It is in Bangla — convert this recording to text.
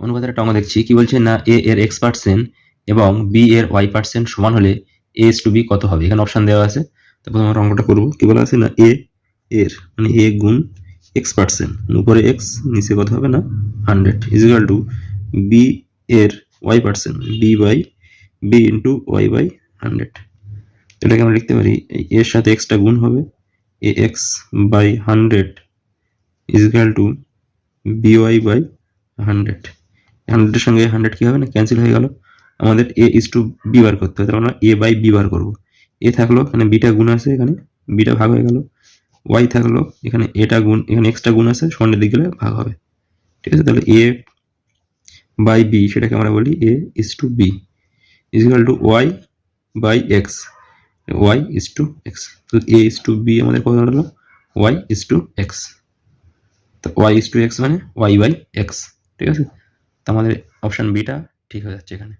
অনুপাতের আমরা দেখছি, কি বলছে না এ এর এক্স পার্সেন্ট এবং বি এর ওয়াই পার্সেন্ট সমান হলে এ এস টু বি কত হবে? এখানে অপশন দেওয়া আছে। তারপর আমরা অঙ্কটা করব। কি বলা আছে? না এ এর মানে এ গুণ এক্স পার্সেন্ট উপরে এক্স নিচে কত হবে? না হান্ড্রেড ইজিক্যাল টু বি এর Y percent B by B into Y by hundred এটাকে আমরা লিখতে পারি এর সাথে এক্সটা গুণ হবে। A X by hundred equal to B Y by hundred হান্ড্রেডের সঙ্গে হান্ড্রেড কী হবে না? ক্যান্সেল হয়ে গেল। আমাদের এ ইস টু বি বার করতে হবে। তার আমরা এ বাই বি বার করব। এ থাকল, এখানে বিটা গুণ আছে এখানে। বিটা ভাগ হয়ে গেল। ওয়াই থাকল, এখানে এটা গুণ, এখানে এক্সট্রা গুণ আছে। সামনের দিক গেলে ভাগ হবে। ঠিক আছে? তাহলে এ বাই বি সেটাকে আমরা বলি A is to B equal to Y by X Y is to X তো এ ইস টু বি আমাদের কত দাঁড়াল ওয়াই ইস টু এক্স তো ওয়াই ইস টু এক্স মানে ওয়াই বাই এক্স ঠিক আছে? তো আমাদের অপশন বিটা ঠিক হয়ে যাচ্ছে এখানে।